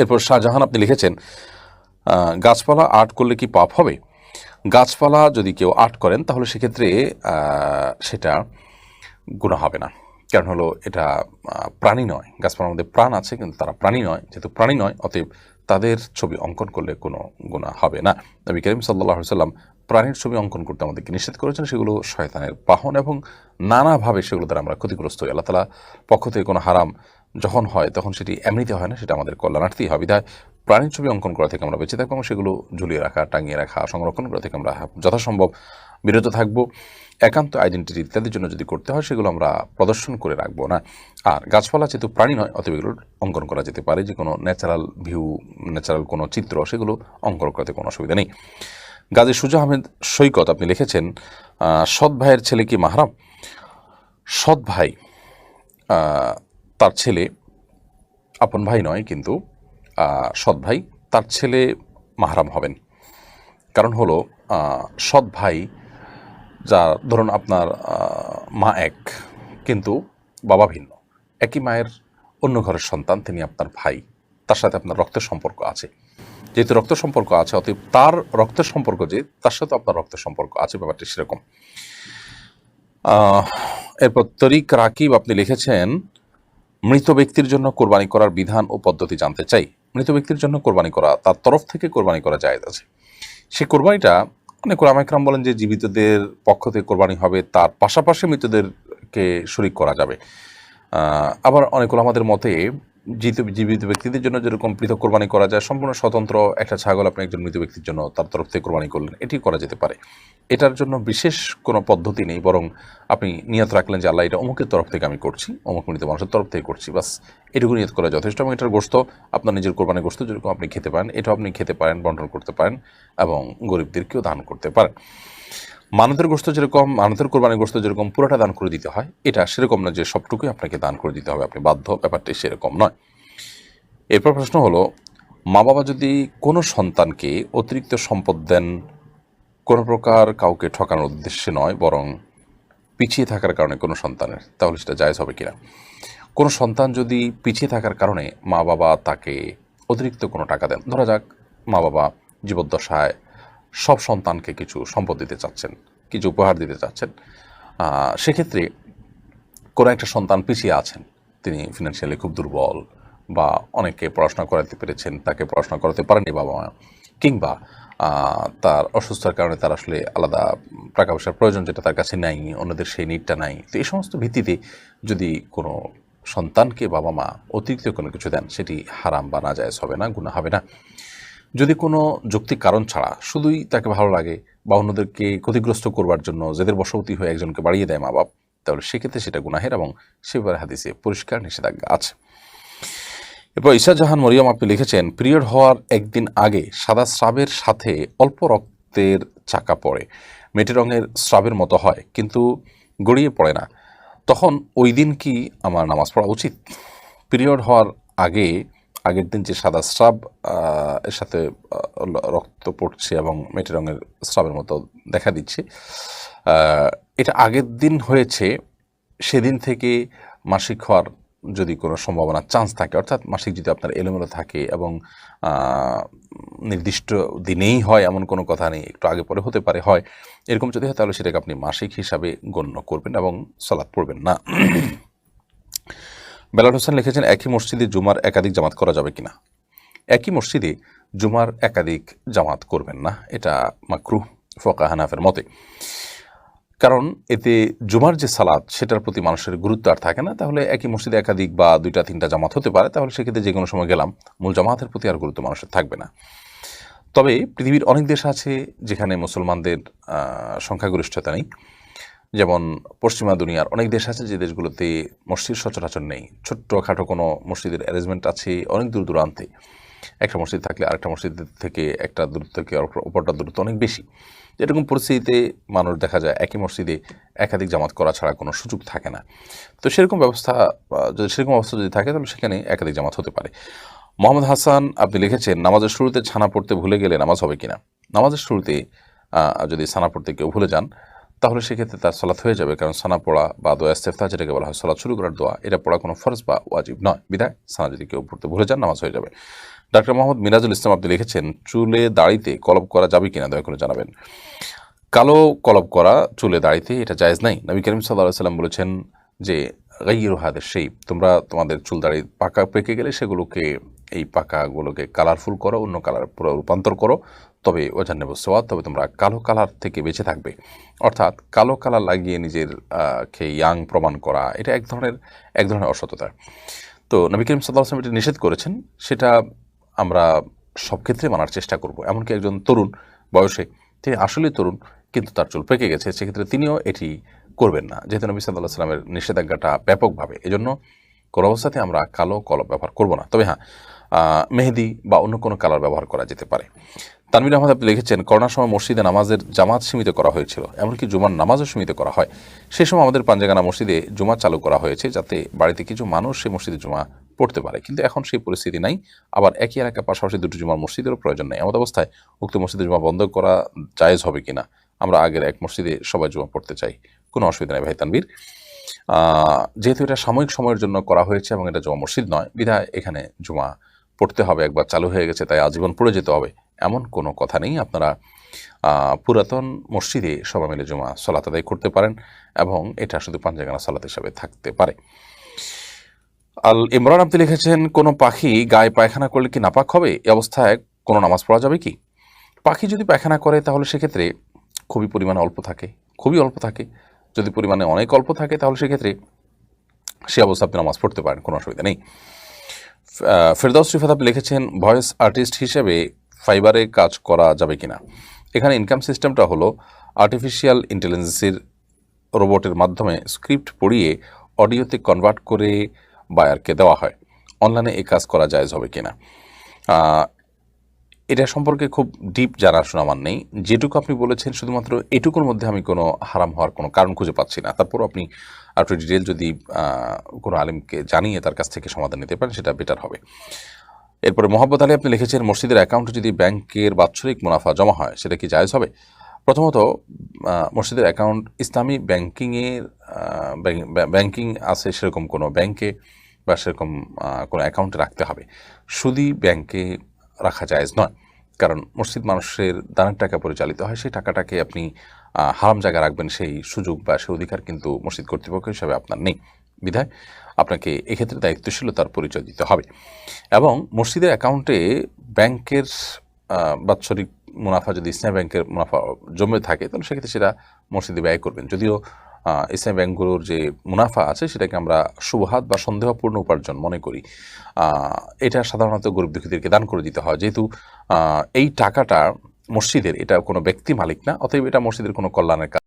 এরপর শাহজাহান আপনি লিখেছেন গাছপালা আর্ট করলে কি পাপ হবে? গাছপালা যদি কেউ আর্ট করেন, তাহলে সেক্ষেত্রে সেটা গুণা হবে না। কারণ হলো এটা প্রাণী নয়। গাছপালার মধ্যে প্রাণ আছে, কিন্তু তারা প্রাণী নয়। যেহেতু প্রাণী নয়, অতএব তাদের ছবি অঙ্কন করলে কোনো গুণা হবে না। নবী করিম সাল্লাহ সাল্লাম প্রাণীর ছবি অঙ্কন করতে আমাদেরকে নিষেধ করেছেন, সেগুলো শয়তানের বাহন এবং নানাভাবে সেগুলো দ্বারা আমরা ক্ষতিগ্রস্ত হই। আল্লাহ তালা পক্ষ থেকে কোনো হারাম যখন হয়, তখন সেটি এমনিতে হয় না, সেটা আমাদের কল্যাণার্থেই হয়। বিধায় প্রাণীর ছবি অঙ্কন করা থেকে আমরা বেঁচে থাকব এবং সেগুলো ঝুলিয়ে রাখা, টাঙিয়ে রাখা, সংরক্ষণ করা থেকে আমরা যথাসম্ভব বিরত থাকব। একান্ত আইডেন্টিটি ইত্যাদির জন্য যদি করতে হয়, সেগুলো আমরা প্রদর্শন করে রাখব না। আর গাছপালা যেহেতু প্রাণী নয়, অতএব এগুলোর অঙ্কন করা যেতে পারে। যে কোনো ন্যাচারাল ভিউ ন্যাচারাল কোনো চিত্র, সেগুলো অঙ্কন করতে কোনো অসুবিধা নেই। গাজী সুজা আহমেদ সৈকত আপনি লিখেছেন সৎ ভাইয়ের ছেলে কি মাহারাম? সৎ ভাই তার ছেলে আপন ভাই নয় কিন্তু সৎ ভাই, তার ছেলে মাহারাম হবেন। কারণ হলো সৎ ভাই, যা ধরুন আপনার মা এক, কিন্তু বাবা ভিন্ন। একই মায়ের অন্য ঘরের সন্তান, তিনি আপনার ভাই। তার সাথে আপনার রক্তের সম্পর্ক আছে। যেহেতু রক্ত সম্পর্ক আছে, অতএব তার রক্তের সম্পর্ক যে, তার সাথে আপনার রক্তের সম্পর্ক আছে, ব্যাপারটি সেরকম। এরপর তরিক রাকিব আপনি লিখেছেন মৃত ব্যক্তির জন্য কোরবানি করার বিধান ও পদ্ধতি জানতে চাই। মৃত ব্যক্তির জন্য কোরবানি করা, তার তরফ থেকে কোরবানি করা যায় আছে। সে কোরবানিটা অনেক রামাইকরাম বলেন যে জীবিতদের পক্ষ থেকে কোরবানি হবে, তার পাশাপাশি মৃতদেরকে শরিক করা যাবে। আবার অনেক আমাদের মতে জীবিত জীবিত ব্যক্তিদের জন্য যেরকম পৃথক কোরবানি করা যায়, সম্পূর্ণ স্বতন্ত্র একটা ছাগল আপনি একজন মৃত ব্যক্তির জন্য তার তরফ থেকে কোরবানি করলেন, এটি করা যেতে পারে। এটার জন্য বিশেষ কোনো পদ্ধতি নেই, বরং আপনি নিয়ত রাখলেন যে, আল্লাহ এটা অমুকের তরফ থেকে আমি করছি, অমুক মৃত মানুষের তরফ থেকে করছি বাস এটুকু নিয়ত করা যথেষ্ট এবং এটার গোস্ত আপনার নিজের কোরবানি গোস্ত যেরকম আপনি খেতে পারেন, এটাও আপনি খেতে পারেন, বন্টন করতে পারেন এবং গরিবদেরকেও দান করতে পারেন। মানতের গোস্ত যেরকম মানতের কোরবানি গোস্ত যেরকম পুরোটা দান করে দিতে হয়, এটা সেরকম না যে সবটুকুই আপনাকে দান করে দিতে হবে। আপনি বাধ্য, ব্যাপারটি সেরকম নয়। এরপর প্রশ্ন হলো মা বাবা যদি কোনো সন্তানকে অতিরিক্ত সম্পদ দেন, কোনো প্রকার কাউকে ঠকানোর উদ্দেশ্যে নয়, বরং পিছিয়ে থাকার কারণে কোনো সন্তানের, তাহলে সেটা জায়জ হবে কিনা? কোনো সন্তান যদি পিছিয়ে থাকার কারণে মা বাবা তাকে অতিরিক্ত কোনো টাকা দেন, ধরা যাক মা বাবা জীবদ্দশায় সব সন্তানকে কিছু সম্পদ দিতে চাচ্ছেন, কিছু উপহার দিতে চাচ্ছেন। সেক্ষেত্রে কোনো একটা সন্তান পিছিয়ে আছেন, তিনি ফিনান্সিয়ালি খুব দুর্বল বা অনেকে পড়াশোনা করাতে পেরেছেন, তাকে পড়াশোনা করাতে পারেনি বাবা মা কিংবা তার অসুস্থতার কারণে তার আসলে আলাদা টাকা পয়সার প্রয়োজন যেটা তার কাছে নাই, অন্যদের সেই নিডটা নাই। তো এই সমস্ত ভিত্তিতে যদি কোনো সন্তানকে বাবা মা অতিরিক্ত কোনো কিছু দেন, সেটি হারাম বা নাজায়জ হবে না গুণা হবে না। যদি কোনো যৌক্তিক কারণ ছাড়া শুধুই তাকে ভালো লাগে বা অন্যদেরকে ক্ষতিগ্রস্ত করবার জন্য যাদের বশবর্তী হয়ে একজনকে বাড়িয়ে দেয় মা বাপ তাহলে সেক্ষেত্রে সেটা গুনাহের এবং সে ব্যাপারে হাদিসে পরিষ্কার নিষেধাজ্ঞা আছে। এরপর ঈশা জাহান মরিয়ম আপনি লিখেছেন, পিরিয়ড হওয়ার একদিন আগে সাদা স্রাবের সাথে অল্প রক্তের চাকা পড়ে। মেটে রঙের স্রাবের মতো হয়, কিন্তু গড়িয়ে পড়ে না। তখন ওই দিন কি আমার নামাজ পড়া উচিত? পিরিয়ড হওয়ার আগে আগের দিন যে সাদা স্রাব এর সাথে রক্ত পড়ছে এবং মেটে রঙের স্রাবের মতো দেখা দিচ্ছে। এটা আগের দিন হয়েছে, সেদিন থেকে মাসিক হওয়ার যদি কোনো সম্ভাবনা চান্স থাকে, অর্থাৎ মাসিক যদি আপনার এলোমেলো থাকে এবং নির্দিষ্ট দিনেই হয় এমন কোনো কথা নেই, একটু আগে পরে হতে পারে, হয়, এরকম যদি হয় তাহলে সেটাকে আপনি মাসিক হিসাবে গণ্য করবেন এবং সালাদ পড়বেন না। বেলাল হোসেন লিখেছেন, একই মসজিদে জুমার একাধিক জামাত করা যাবে কিনা? একই মসজিদে জুমার একাধিক জামাত করবেন না, এটা মাকরু ফোকা হানাফের মতে। কারণ এতে জুমার যে সালাদ সেটার প্রতি মানুষের গুরুত্ব আর থাকে না। তাহলে একই মসজিদে একাধিক বা দুইটা, তিনটা জামাত হতে পারে। তাহলে সেক্ষেত্রে যে কোনো সময় গেলাম, মূল জামাতের প্রতি আর গুরুত্ব মানুষের থাকবে না। তবে পৃথিবীর অনেক দেশ আছে যেখানে মুসলমানদের সংখ্যাগরিষ্ঠতা নেই। যেমন পশ্চিমা দুনিয়ার অনেক দেশ আছে যে দেশগুলোতে মসজিদ সচরাচর নেই। ছোট্টখাটো কোনো মসজিদের অ্যারেঞ্জমেন্ট আছে অনেক দূর দূরান্তে। একটা মসজিদ থাকলে আরেকটা মসজিদ থেকে একটা দূরত্ব থেকে অপর- অপরটা দূরত্ব অনেক বেশি। এরকম পরিস্থিতিতে মানুষ দেখা যায় একই মসজিদে একাধিক জামাত করা ছাড়া কোনো সুযোগ থাকে না। তো সেরকম ব্যবস্থা যদি সেরকম অবস্থা যদি থাকে তাহলে সেখানে একাধিক জামাত হতে পারে। মোহাম্মদ হাসান, আপনি লিখেছেন, নামাজের শুরুতে ছানা পড়তে ভুলে গেলে নামাজ হবে কিনা? নামাজের শুরুতে যদি ছানা পড়তে কেউ ভুলে যান তাহলে সেক্ষেত্রে তার সলাৎ হয়ে যাবে, কারণ সানা পড়া বা দোয়া ইস্তেফতা যেটাকে বলা হয় সলাৎ, শুরু করার দোয়া, এটা পড়া কোনো ফরজ বা ওয়াজিব নয়। বিদায় সানা যদি কেউ পড়তে ভুলে যান, নামাজ হয়ে যাবে। ডাক্তার মোহাম্মদ মিরাজুল ইসলাম আপনি লিখেছেন, চুলে দাড়িতে কলব করা যাবে কিনা? দয়া করে জানাবেন। কালো কলব করা চুলে দাড়িতে এটা জায়েজ নাই। নবী করিম সাল্লাহ সাল্লাম বলেছেন যে গাইয়ের হাদের সেই তোমরা তোমাদের চুল দাড়ি পাকা পেকে গেলে সেগুলোকে, এই পাকাগুলোকে কালারফুল করো, অন্য কালার রূপান্তর করো। তবে ওজান নেব সোয়াদ, তবে তোমরা কালো কালার থেকে বেঁচে থাকবে। অর্থাৎ কালো কালার লাগিয়ে নিজের কে ইয়াং প্রমাণ করা, এটা এক ধরনের এক ধরনের অসততা। তো নবী করিম সাল্লাহ আসলাম এটা নিষেধ করেছেন, সেটা আমরা সব ক্ষেত্রে মানার চেষ্টা করব। এমনকি একজন তরুণ বয়সে, তিনি আসলে তরুণ, কিন্তু তার চুল পেকে গেছে, সেক্ষেত্রে তিনিও এটি করবেন না। যেহেতু নবী সাল্লাহ সাল্লামের নিষেধাজ্ঞাটা ব্যাপকভাবে, এজন্য কোনো অবস্থাতে আমরা কালো কলম ব্যবহার করব না। তবে হ্যাঁ মেহেদি বা অন্য কোনো কালার ব্যবহার করা যেতে পারে। তানবির আহমদ আপনি লিখেছেন, করোনার সময় মসজিদে নামাজের জামাত সীমিত করা হয়েছিল, এমনকি জুমার নামাজও সীমিত করা হয়। সেই সময় আমাদের পাঞ্জাগানা মসজিদে জুমা চালু করা হয়েছে, যাতে বাড়িতে কিছু মানুষ সেই মসজিদে জুমা পড়তে পারে। কিন্তু এখন সেই পরিস্থিতি নাই। আবার একই এলাকার পাশাপাশি দুটো জুমার মসজিদেরও প্রয়োজন নেই। এমত অবস্থায় উক্ত মসজিদে জুমা বন্ধ করা জায়েজ হবে কিনা, আমরা আগের এক মসজিদে সবাই জুমা পড়তে চাই। কোনো অসুবিধা নেই ভাই তানবীর যেহেতু এটা সাময়িক সময়ের জন্য করা হয়েছে এবং এটা জমা মসজিদ নয়, বিধায় এখানে জুমা পড়তে হবে। একবার চালু হয়ে গেছে, তাই আজীবন পড়ে যেতে হবে। এমন কোনো কথা নেই। আপনারা পুরাতন মসজিদে সবাই মিলে জমা সলাত আদায় করতে পারেন এবং এটা শুধু পাঞ্জাগানা সালাত হিসাবে থাকতে পারে। আল ইমরান আপনি লিখেছেন, কোনো পাখি গায়ে পায়খানা করলে কি নাপাক হবে? এ অবস্থায় কোনো নামাজ পড়া যাবে কি? পাখি যদি পায়খানা করে, তাহলে সেক্ষেত্রে খুবই পরিমাণে অল্প থাকে, খুবই অল্প থাকে। যদি পরিমাণে অনেক অল্প থাকে, তাহলে সেক্ষেত্রে সে অবস্থা আপনি নামাজ পড়তে পারেন, কোনো অসুবিধা নেই। ফেরদাউস রিফাত আপনি লিখেছেন, ভয়েস আর্টিস্ট হিসেবে ফাইবারে কাজ করা যাবে কিনা। এখানে ইনকাম সিস্টেমটা হলো আর্টিফিশিয়াল ইন্টেলিজেন্সের রোবটের মাধ্যমে স্ক্রিপ্ট পড়িয়ে অডিওতে কনভার্ট করে বায়ারকে দেওয়া হয়। অনলাইনে এই কাজ করা জায়েজ হবে কিনা। এটা সম্পর্কে খুব ডিপ জানাশোনা আমার নেই। যেটুকু আপনি বলেছেন, শুধুমাত্র এটুকুর মধ্যে আমি কোনো হারাম হওয়ার কোনো কারণ খুঁজে পাচ্ছি না। তারপরও আপনি একটু ডিটেল যদি কোনো আলিমকে জানিয়ে তার কাছ থেকে সমাধান নিতে পারেন, সেটা বেটার হবে। এরপরে মোহাম্মদ আলী আপনি লিখেছেন, মসজিদের অ্যাকাউন্টে যদি ব্যাংকের বাৎসরিক মুনাফা জমা হয়, সেটা কি জায়জ হবে? প্রথমত মসজিদের অ্যাকাউন্ট ইসলামী ব্যাংকিংয়ের ব্যাং- ব্যাং- ব্যাংকিং আছে সেরকম কোনো ব্যাংকে বা সেরকম কোনো অ্যাকাউন্টে রাখতে হবে। শুধু ব্যাংকে রাখা জায়েজ নয়। কারণ মসজিদ মানুষের দানের টাকা পরিচালিত হয়, সেই টাকাটাকে আপনি হারাম জায়গায় রাখবেন, সেই সুযোগ বা সেই অধিকার কিন্তু মসজিদ কর্তৃপক্ষ হিসাবে আপনার নেই। বিধায় আপনাকে এক্ষেত্রে দায়িত্বশীলতার পরিচয় দিতে হবে। এবং মসজিদের অ্যাকাউন্টে ব্যাংকের বাৎসরিক মুনাফা যদি ইসলামী ব্যাংকের মুনাফা জমে থাকে, তাহলে সেক্ষেত্রে সেটা মসজিদে ব্যয় করবেন। যদিও ইসলামী ব্যাংকগুলোর যে মুনাফা আছে, সেটাকে আমরা শুভহাত বা সন্দেহপূর্ণ উপার্জন মনে করি। এটা সাধারণত গরিব দুঃখীদেরকে দান করে দিতে হয়। যেহেতু এই টাকাটা মসজিদের, এটা কোনো ব্যক্তি মালিক না, অতএব এটা মসজিদের কোনো কল্যাণের কাজ